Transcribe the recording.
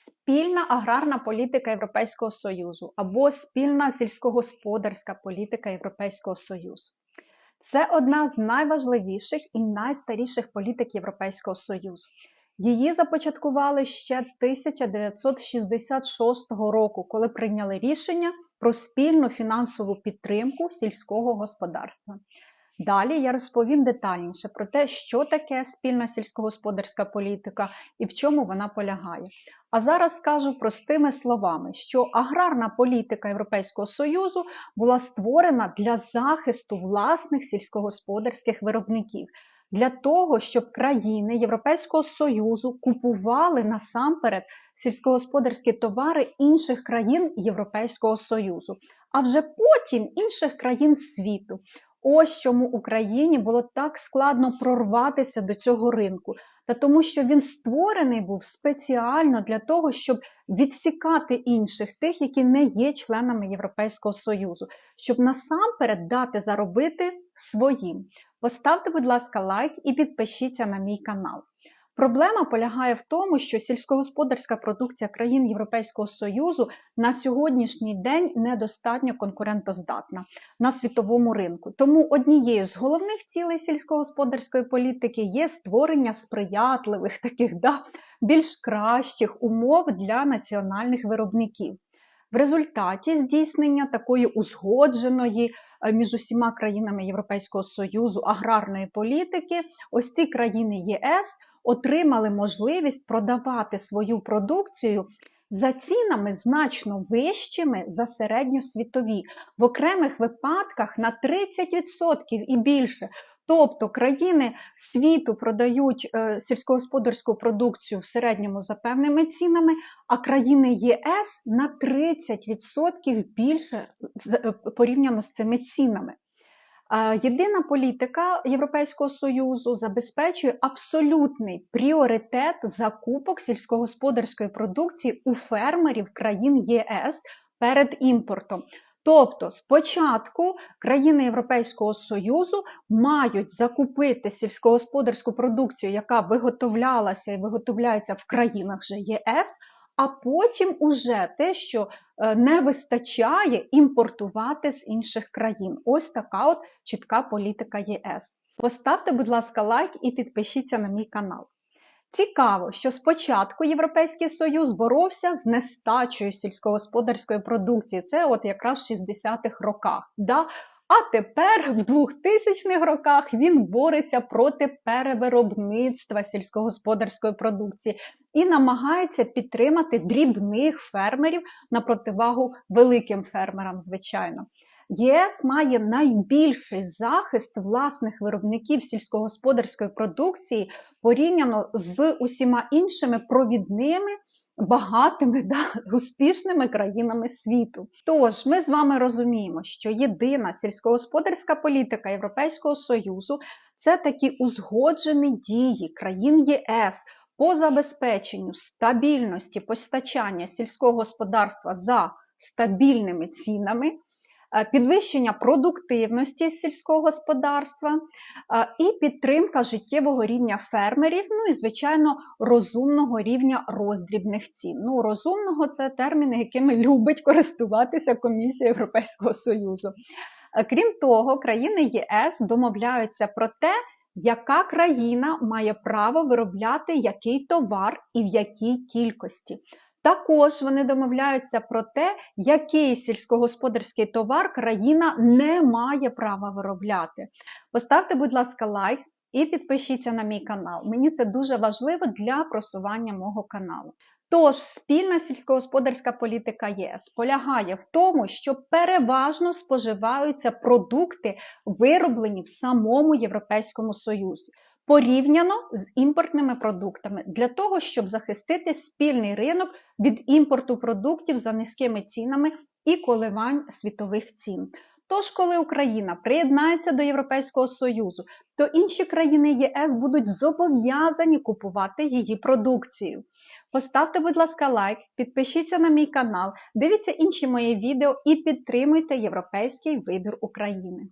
Спільна аграрна політика Європейського Союзу або спільна сільськогосподарська політика Європейського Союзу. Це одна з найважливіших і найстаріших політик Європейського Союзу. Її започаткували ще 1966 року, коли прийняли рішення про спільну фінансову підтримку сільського господарства. Далі я розповім детальніше про те, що таке спільна сільськогосподарська політика і в чому вона полягає. А зараз скажу простими словами, що аграрна політика Європейського Союзу була створена для захисту власних сільськогосподарських виробників. Для того, щоб країни Європейського Союзу купували насамперед сільськогосподарські товари інших країн Європейського Союзу, а вже потім інших країн світу. Ось чому Україні було так складно прорватися до цього ринку, та тому, що він створений був спеціально для того, щоб відсікати інших, тих, які не є членами Європейського Союзу, щоб насамперед дати заробити своїм. Поставте, будь ласка, лайк і підпишіться на мій канал. Проблема полягає в тому, що сільськогосподарська продукція країн Європейського Союзу на сьогоднішній день недостатньо конкурентоздатна на світовому ринку. Тому однією з головних цілей сільськогосподарської політики є створення сприятливих таких да, більш кращих умов для національних виробників. В результаті здійснення такої узгодженої е, між усіма країнами Європейського Союзу аграрної політики, ось ці країни ЄС отримали можливість продавати свою продукцію за цінами значно вищими за середньосвітові, в окремих випадках на 30% і більше. Тобто країни світу продають е, сільськогосподарську продукцію в середньому за певними цінами, а країни ЄС на 30% більше е, порівняно з цими цінами. Єдина політика Європейського союзу забезпечує абсолютний пріоритет закупок сільськогосподарської продукції у фермерів країн ЄС перед імпортом. Тобто, спочатку країни Європейського Союзу мають закупити сільськогосподарську продукцію, яка виготовлялася і виготовляється в країнах же ЄС а потім уже те, що е, не вистачає імпортувати з інших країн. Ось така от чітка політика ЄС. Поставте, будь ласка, лайк і підпишіться на мій канал. Цікаво, що спочатку Європейський Союз боровся з нестачею сільськогосподарської продукції. Це от якраз в 60-х роках. Да? А тепер, в 2000-х роках, він бореться проти перевиробництва сільськогосподарської продукції і намагається підтримати дрібних фермерів на противагу великим фермерам, звичайно. ЄС має найбільший захист власних виробників сільськогосподарської продукції порівняно з усіма іншими провідними багатими да, успішними країнами світу. Тож ми з вами розуміємо, що єдина сільськогосподарська політика Європейського Союзу це такі узгоджені дії країн ЄС. По забезпеченню стабільності постачання сільського господарства за стабільними цінами, підвищення продуктивності сільського господарства е, і підтримка життєвого рівня фермерів, ну і, звичайно, розумного рівня роздрібних цін. Ну, розумного це терміни, якими любить користуватися Комісія Європейського Союзу. Е, крім того, країни ЄС домовляються про те, яка країна має право виробляти який товар і в якій кількості. Також вони домовляються про те, який сільськогосподарський товар країна не має права виробляти. Поставте, будь ласка, лайк і підпишіться на мій канал. Мені це дуже важливо для просування мого каналу. Тож, спільна сільськогосподарська політика ЄС полягає в тому, що переважно споживаються продукти, вироблені в самому Європейському Союзі порівняно з імпортними продуктами для того, щоб захистити спільний ринок від імпорту продуктів за низькими цінами і коливань світових цін. Тож, коли Україна приєднається до Європейського Союзу, то інші країни ЄС будуть зобов'язані купувати її продукцію. Поставте, будь ласка, лайк, підпишіться на мій канал, дивіться інші мої відео і підтримуйте європейський вибір України.